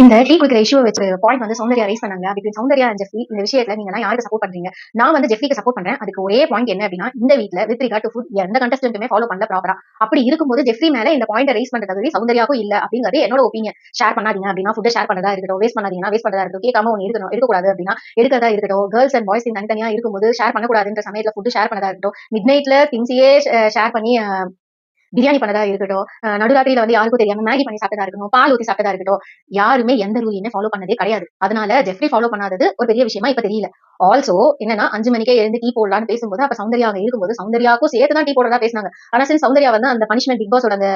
இந்த டீ குடிக்கிற இஷ்யூ வச்சு பாயிண்ட் வந்து சௌந்தர்யா ரைஸ் பண்ணாங்க. அப்படி சௌந்தர்யா and ஜெஃப்ரி இந்த விஷயத்துல நீங்க யாருக்கு சப்போர்ட் பண்றீங்க? நான் வந்து ஜெஃப்ரிக்கு சப்போர்ட் பண்றேன். அதுக்கு ஒரே பாயிண்ட் என்ன அப்படின்னா இந்த வீட்ல வித் ரிகார்ட் டு ஃபுட் எந்த கண்டஸ்டன்ட்டுமே ஃபாலோ பண்ணல ப்ராப்பரா அப்படி இருக்கும்போது ஜெஃப்ரி மேல இந்த பாயிண்ட் ரைஸ் பண்ற தகுதி சௌந்தர்யாவும் இல்ல அப்படிங்கிறது என்னோட ஒப்பீனியன் ஷேர் பண்ணாதீங்க அப்படின்னா ஃபுட் ஷேர் பண்ணதா இருக்கட்டும் வேஸ்ட் பண்ணாதீங்கன்னா வேஸ்ட் பண்ணதா இருக்கட்டும் கேட்காம ஒன்று இருக்கணும் இருக்கக்கூடாது அப்படின்னா எடுக்கிறதா இருக்கட்டும். கேர்ள்ஸ் அண்ட் பாய்ஸ் தனித்தனியா இருக்கும்போது ஷேர் பண்ணக்கூடாதுன்ற சமயத்துல ஃபுட் ஷேர் பண்ணதா இருக்கட்டும். மிட் நைட்ல திங்ஸையே ஷேர் பண்ணி பிரியாணி பண்ணதா இருக்கட்டும் நடுராத்திரியில வந்து யாருக்கும் தெரியாம மேகி பண்ணி சாப்பிட்டதா இருக்கட்டும் பால் ஊற்றி சாப்பிட்டதா இருக்கட்டும் யாருமே எந்த ரூலையுமே ஃபாலோ பண்ணதே கிடையாது. அதனால ஜெஃப்ரி ஃபாலோ பண்ணாதது ஒரு பெரிய விஷயமா இப்ப தெரியல. ஆல்சோ என்னன்னா அஞ்சு மணிக்கே எழுந்து டீ போடலாம்னு பேசும்போது அப்ப சௌந்தர்யா அங்க இருக்கும்போது சௌந்தர்யாக்கும் சேர்த்து தான் டீ போடுறதா பேசினாங்க. ஆனா சரி சௌந்தர்யா வந்து அந்த பனிஷ்மெண்ட் பிக் பாஸோட அந்த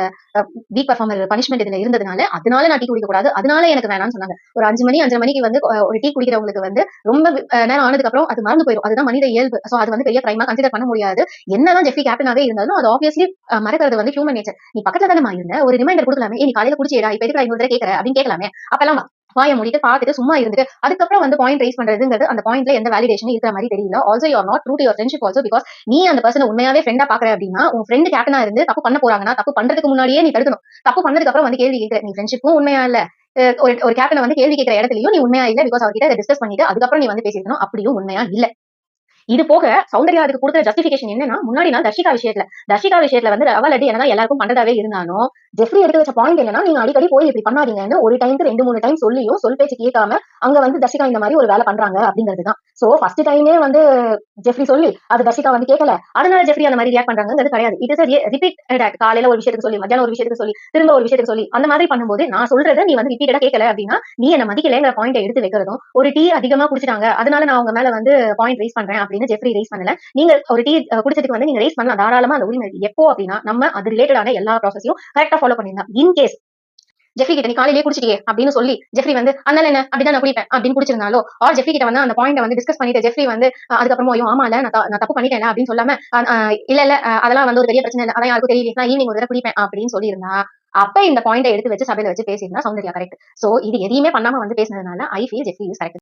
வீக் பர்ஃபார்மர் பனிஷ்மெண்ட் இதுல இருந்ததுனால அதனால நான் டீ குடிக்க கூடாது அதனால எனக்கு வேணாம்னு சொன்னாங்க. ஒரு அஞ்சு மணி அஞ்சு மணிக்கு வந்து ஒரு டீ குடிக்கிறவங்களுக்கு வந்து ரொம்ப நேரம் ஆனதுக்கு அப்புறம் அது மறந்து போயிடும் அதுதான் மனித இயல்பு. சோ அது வந்து பெரிய கிரைமா கன்சிடர் பண்ண முடியாது. என்னதான் ஜெஃபி கேப்டனாவே இருந்தாலும் அது ஆப்வியஸ்லி மறக்கிறது வந்து ஹியூமன் நேச்சர் நீ பக்கத்துல தானே இருந்த? ஒரு ரிமைண்டர் கொடுக்கலாமே. நீ காலையில குடிச்சேடா இப்ப எதுக்கு இன்னொரு கேட்கற அப்படின்னு கேட்கலாமே. அப்பெல்லாம் வாய முடிட்டு பார்த்துட்டு சும்மா இருந்துட்டு அதுக்கப்புறம் வந்து பாயிண்ட் ரைஸ் பண்றதுங்கிறது அந்த பாயிண்ட்ல எந்த வேலிடேஷன் இருக்கிற மாதிரி தெரியல. Also you not true to your friendship also because நீ அந்த பர்சனை உண்மையாவே ஃப்ரெண்டா பாக்குற அப்படின்னா உன் ஃப்ரெண்ட் கேப்டனா இருந்து தப்பு பண்ண போறாங்கன்னா தப்பு பண்றதுக்கு முன்னாடியே நீ தடுக்கணும் தப்பு பண்ணதுக்கு அப்புறம் வந்து கேள்வி கேட்கிற நீ ஃப்ரெண்ட்ஷிப்பும் உண்மையா இல்ல? ஒரு ஒரு கேப்டனை வந்து கேள்வி கேட்கிற இடத்துலயும் நீ உண்மையா இல்ல பிகாஸ் அவர்கிட்ட டிஸ்கஸ் பண்ணிட்டு அதுக்கப்புறம் நீ வந்து பேசிருக்கணும் அப்படியும் உண்மையா இல்ல. இது போக சௌந்தர்யா அதுக்கு கொடுக்குற ஜஸ்டிபிகேஷன் என்னன்னா முன்னாடி நாள் தர்ஷிகா விஷயத்துல தர்ஷிகா விஷயத்துல வந்து ரவா லட்டு என்னதான் எல்லாருக்கும் பண்றதாவே இருந்தாலும் ஜெஃப்ரி எடுத்து வச்ச பாயிண்ட் என்னன்னா நீங்க அடிக்கடி போய் இப்படி பண்ணாதீங்கன்னு ஒரு டைம்க்கு ரெண்டு மூணு டைம் சொல்லியும் சொல் பேச்சு கேட்காம அங்க வந்து தர்ஷிகா இந்த மாதிரி ஒரு வேலை பண்றாங்க அப்படிங்கிறது தான் சோ ஃபர்ஸ்ட் டைமே வந்து ஜெஃப்ரி சொல்லி அது தர்ஷிகா வந்து கேட்கல. அதனால ஜெஃப்ரி அந்த மாதிரி ரியாக்ட் பண்றாங்கிறது கிடையாது. இட் இஸ் ரிப்பீட் காலையில ஒரு விஷயத்துக்கு சொல்லி மத்தியானம் ஒரு விஷயத்துக்கு சொல்லி திரும்ப ஒரு விஷயத்துக்கு சொல்லி அந்த மாதிரி பண்ணும்போது நான் சொல்றதை நீ வந்து ரிப்பீட்டடா கேட்கல அப்படின்னா நீ என்ன மதிக்கலங்கிற பாயிண்ட் எடுத்து வைக்கிறதும் ஒரு டீ அதிகமா குடிச்சிட்டாங்க அதனால நான் அவங்க மேல வந்து பாயிண்ட் ரைஸ் பண்றேன் அப்படின்னு ஜெஃப்ரி ரைஸ் பண்ணல. நீங்க ஒரு டீ குடிச்சதுக்கு வந்து நீங்க ரைஸ் பண்ணலாம். தாராளமா அந்த உரிமை இருக்கு. எப்போ அப்படின்னா நம்ம அது ரிலேட்டடான எல்லா ப்ராசஸையும் கரெக்டா ஃபாலோ பண்ணிருந்தா இன் கேஸ் ஜெஃப்ரி கிட்ட நீ காலையிலேயே குடிச்சிட்டியே அப்படின்னு சொல்லி ஜெஃப்ரி வந்து அதனால என்ன? அப்படிதான் நான் குடிப்பேன். அப்படின்னு குடிச்சிருந்தாலோ ஆர் ஜெஃப்ரி கிட்ட வந்து அந்த பாயிண்ட் வந்து டிஸ்கஸ் பண்ணிட்டு ஜெஃப்ரி வந்து அதுக்கப்புறமா ஐயோ ஆமா இல்ல நான் தப்பு பண்ணிட்டேன் அப்படின்னு சொல்லாம இல்ல இல்ல அதெல்லாம் வந்து ஒரு பெரிய பிரச்சனை இல்லை. அதான் யாருக்கும் தெரியல நான் ஈவினிங் ஒரு தடவை குடிப்பேன் அப்படின்னு சொல்லியிருந்தா அப்ப இந்த பாயிண்டை எடுத்து வச்சு சபையில வச்சு பேசியிருந்தா சௌந்தர்யா கரெக்ட் சோ இது எதையுமே பண்ணாம வந்து பேசினதுனால I feel Jeffrey is correct